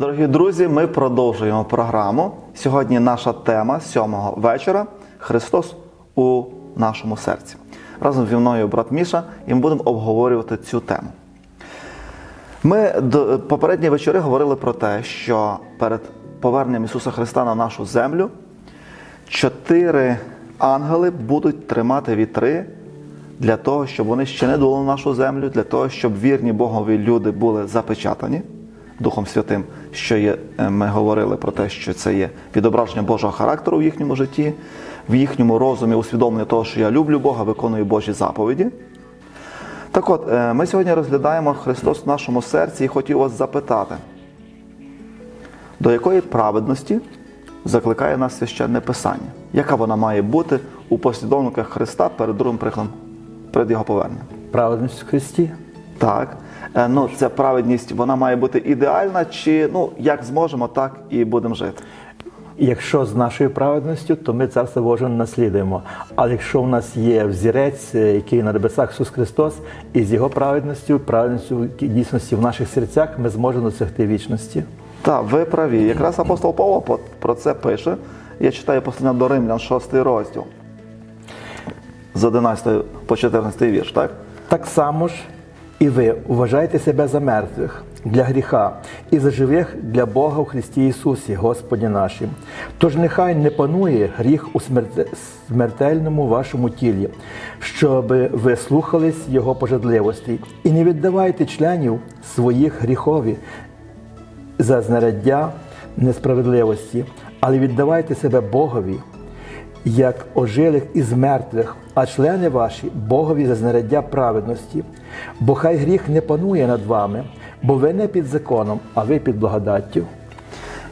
Дорогі друзі, ми продовжуємо програму. Сьогодні наша тема сьомого вечора Христос у нашому серці. Разом зі мною брат Міша, і ми будемо обговорювати цю тему. Ми попередні вечори говорили про те, що перед поверненням Ісуса Христа на нашу землю чотири ангели будуть тримати вітри для того, щоб вони ще не дули на нашу землю, для того, щоб вірні Богові люди були запечатані Духом Святим, що є, е, ми говорили про те, що це є відображення Божого характеру в їхньому житті, в їхньому розумі усвідомлення того, що я люблю Бога, виконую Божі заповіді. Так от, е, ми сьогодні розглядаємо Христос в нашому серці і хотів вас запитати, до якої праведності закликає нас священне Писання? Яка вона має бути у послідовниках Христа перед другим прикладом, перед Його поверненням? Праведність в Христі. Так. Е, Ну, ця праведність вона має бути ідеальна, чи ну, як зможемо, так і будемо жити. Якщо з нашою праведністю, то ми царство Боже наслідуємо. Але якщо в нас є взірець, е, який на небесах Ісус Христос, і з Його праведністю, праведністю дійсності в наших серцях, ми зможемо досягти вічності. Так, ви праві. Якраз апостол Павло про це пише. Я читаю послання до Римлян, 6 розділ. З 11 по 14 вірш, так? Так само ж і ви вважаєте себе за мертвих для гріха і за живих для Бога в Христі Ісусі, Господі нашим. Тож нехай не панує гріх у смертельному вашому тілі, щоб ви слухались Його пожадливостей, і не віддавайте членів своїх гріхові за знаряддя несправедливості, але віддавайте себе Богові, як ожилих із мертвих, а члени ваші Богові за знаряддя праведності. Бо хай гріх не панує над вами, бо ви не під законом, а ви під благодаттю.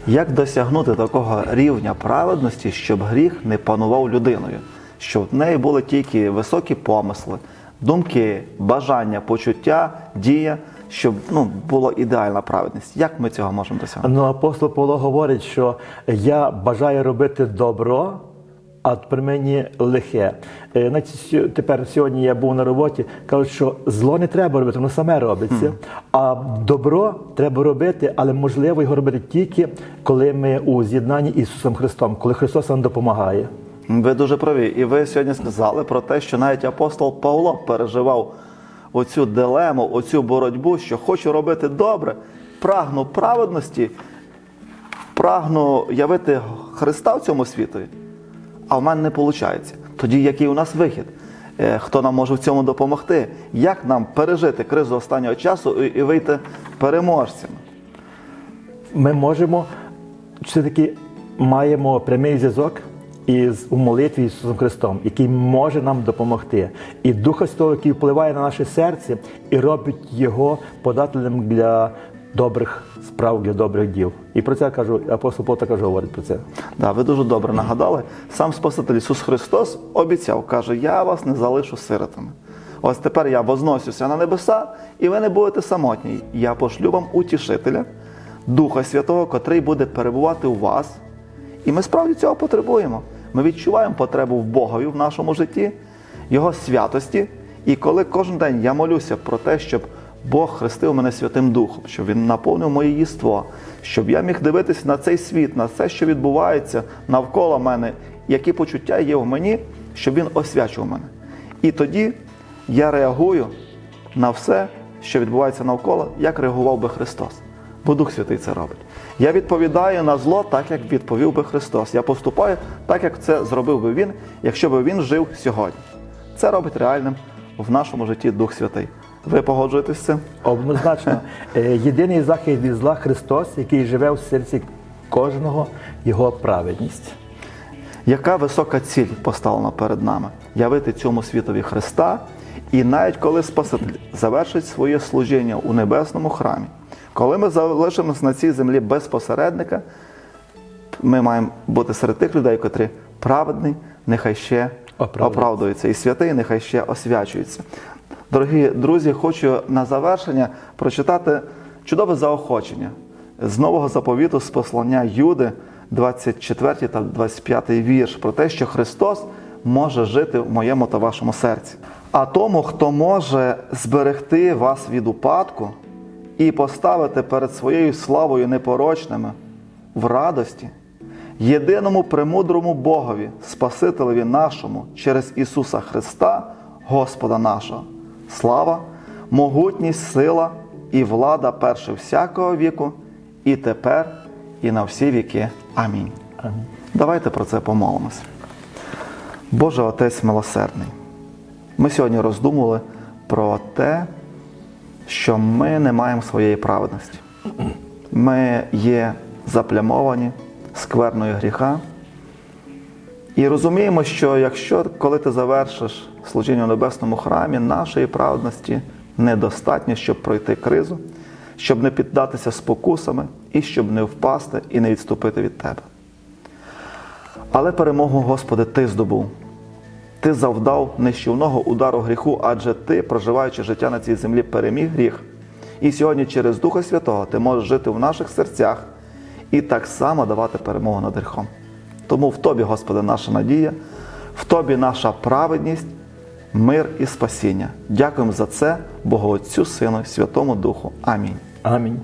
Як досягнути такого рівня праведності, щоб гріх не панував людиною, щоб в неї були тільки високі помисли, думки, бажання, почуття, дія, щоб ну, була ідеальна праведність. Як ми цього можемо досягнути? Ну, апостол Павло говорить, що я бажаю робити добро, а при мені лихе. Е, Знаєте, тепер сьогодні я був на роботі, кажуть, що зло не треба робити, воно саме робиться. А добро треба робити, але можливо його робити тільки коли ми у з'єднанні Ісусом Христом, коли Христос нам допомагає. Ви дуже праві. І ви сьогодні сказали про те, що навіть апостол Павло переживав оцю дилему, оцю боротьбу, що хочу робити добре, прагну праведності, прагну явити Христа в цьому світі, а в мене не виходить. Тоді який у нас вихід? Е, Хто нам може в цьому допомогти? Як нам пережити кризу останнього часу і вийти переможцями? ми можемо все-таки маємо прямий зв'язок із у молитві Ісусом Христом, який може нам допомогти. І Духа Святого, який впливає на наше серце і робить його подателем для добрих справ, для добрих діл. І про це кажу, апостол Павло також говорить про це. Да, ви дуже добре нагадали. Сам Спаситель Ісус Христос обіцяв, каже, я вас не залишу сиротами. Ось тепер я возносюся на небеса, і ви не будете самотні. Я пошлю вам утішителя, Духа Святого, котрий буде перебувати у вас. І ми справді цього потребуємо. Ми відчуваємо потребу в Богові в нашому житті, Його святості. І коли кожен день я молюся про те, щоб Бог хрестив мене Святим Духом, щоб Він наповнив моє єство, щоб я міг дивитися на цей світ, на все, що відбувається навколо мене, які почуття є в мені, щоб він освячував мене. І тоді я реагую на все, що відбувається навколо, як реагував би Христос. Бо Дух Святий це робить. Я відповідаю на зло так, як відповів би Христос. Я поступаю так, як це зробив би Він, якщо би Він жив сьогодні. Це робить реальним в нашому житті Дух Святий. Ви погоджуєтесь з цим? Однозначно, Е, єдиний захист від зла Христос, який живе в серці кожного, його праведність. Яка висока ціль поставлена перед нами? Явити цьому світові Христа, і навіть коли Спаситель завершить своє служіння у небесному храмі, коли ми залишимося на цій землі без посередника, ми маємо бути серед тих людей, котрі праведний, нехай ще Оправдується. оправдується, і святий, нехай ще освячується. Дорогі друзі, хочу на завершення прочитати чудове заохочення з нового заповіту з послання Юди, 24 та 25 вірш, про те, що Христос може жити в моєму та вашому серці. А тому, хто може зберегти вас від упадку і поставити перед своєю славою непорочними в радості, єдиному премудрому Богові, Спасителеві нашому через Ісуса Христа, Господа нашого. Слава, могутність, сила і влада перше всякого віку, і тепер, і на всі віки. Амінь. Амінь. Давайте про це помолимося. Боже Отець милосердний, ми сьогодні роздумували про те, що ми не маємо своєї праведності. Ми є заплямовані скверною гріха. І розуміємо, що якщо коли ти завершиш служіння в небесному храмі, нашої праведності недостатньо, щоб пройти кризу, щоб не піддатися спокусами і щоб не впасти і не відступити від тебе. Але перемогу, Господи, Ти здобув. Ти завдав нищівного удару гріху, адже ти, проживаючи життя на цій землі, переміг гріх. І сьогодні через Духа Святого ти можеш жити в наших серцях і так само давати перемогу над гріхом. Тому в Тобі, Господи, наша надія, в Тобі наша праведність, мир і спасіння. Дякуємо за це, Богу Отцю, Сину, Святому Духу. Амінь. Амінь.